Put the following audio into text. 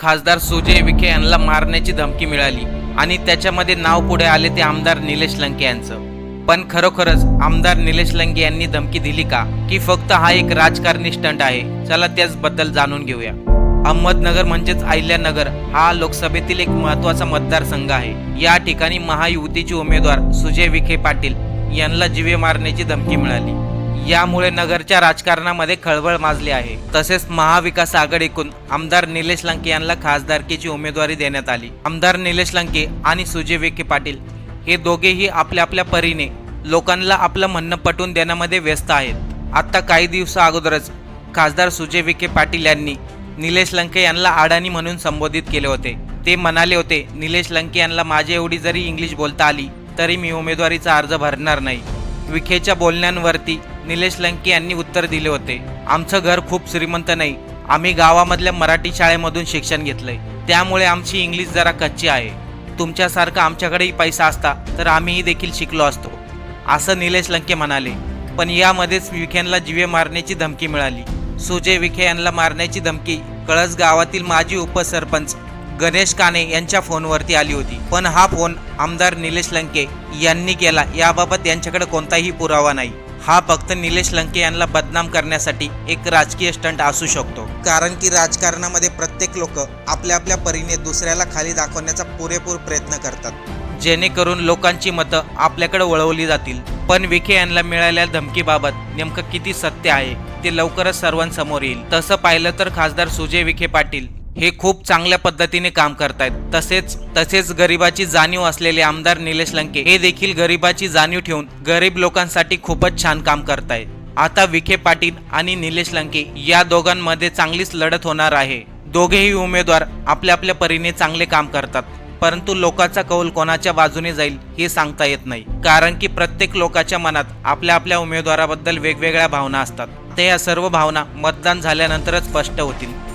खासदार सुजय विखे यांना मारण्याची धमकी मिळाली आणि त्याच्यामध्ये नाव पुढे आले ते आमदार निलेश लंके यांचं. पण खरोखरच आमदार निलेश लंके यांनी धमकी दिली का? की फक्त हा एक राजकारणी स्टंट आहे. चला त्याचबद्दल जाणून घेऊया. अहमदनगर म्हणजेच अहिल्यानगर हा लोकसभेतील एक महत्त्वाचा मतदारसंघ आहे. या ठिकाणी महायुतीचे उमेदवार सुजय विखे पाटील यांना जीवे मारण्याची धमकी मिळाली. यामुळे नगरच्या राजकारणामध्ये खळबळ माजली आहे. तसेच महाविकास आघाडीकडून आमदार निलेश लंके यांना खासदारकीची उमेदवारी देण्यात आली. आमदार निलेश लंके आणि सुजय विखे पाटील हे दोघेही आपल्या आपल्या परीने लोकांना आपलं म्हणणं पटवून देण्यामध्ये व्यस्त आहेत. आता काही दिवसा अगोदरच खासदार सुजय विखे पाटील यांनी निलेश लंके यांना अडाणी म्हणून संबोधित केले होते. ते म्हणाले होते निलेश लंके यांना माझी एवढी जरी इंग्लिश बोलता आली तरी मी उमेदवारीचा अर्ज भरणार नाही. विखेच्या बोलण्यांवरती निलेश लंके यांनी उत्तर दिले होते. आमचं घर खूप श्रीमंत नाही. आम्ही गावामधल्या मराठी शाळेमधून शिक्षण घेतलंय. त्यामुळे आमची इंग्लिश जरा कच्ची आहे. तुमच्यासारखा आमच्याकडेही पैसा असता तर आम्हीही देखील शिकलो असतो. असं निलेश लंके म्हणाले. पण यामध्येच विखेंना जीवे मारण्याची धमकी मिळाली. सुजय विखे यांना मारण्याची धमकी कळस गावातील माजी उपसरपंच गणेश काने यांच्या फोनवरती आली होती. पण हा फोन आमदार निलेश लंके यांनी केला. याबाबत यांच्याकडे कोणताही पुरावा नाही. हा फक्त निलेश लंके यांना बदनाम करण्यासाठी एक राजकीय स्टंट असू शकतो. कारण की राजकारणामध्ये प्रत्येक लोक आपल्या आपल्या परीने दुसऱ्याला खाली दाखवण्याचा पुरेपूर प्रयत्न करतात. जेणेकरून लोकांची मतं आपल्याकडे वळवली जातील. पण विखे यांना मिळालेल्या धमकीबाबत नेमकं किती सत्य आहे ते लवकरच सर्वांसमोर येईल. तसं पाहिलं तर खासदार सुजय विखे पाटील हे खूप चांगल्या पद्धतीने काम करतायत. तसेच तसेच गरिबाची जाणीव असलेले आमदार निलेश लंके हे देखील गरिबाची जाणीव ठेवून गरीब लोकांसाठी खूपच छान काम करतायत. आता विखे पाटील आणि निलेश लंके या दोघांमध्ये चांगलीच लढत होणार आहे. दोघेही उमेदवार आपल्या आपल्या परीने चांगले काम करतात. परंतु लोकांचा कौल कोणाच्या बाजूने जाईल हे सांगता येत नाही. कारण की प्रत्येक लोकाच्या मनात आपल्या आपल्या उमेदवाराबद्दल वेगवेगळ्या भावना असतात. ते या सर्व भावना मतदान झाल्यानंतरच स्पष्ट होतील.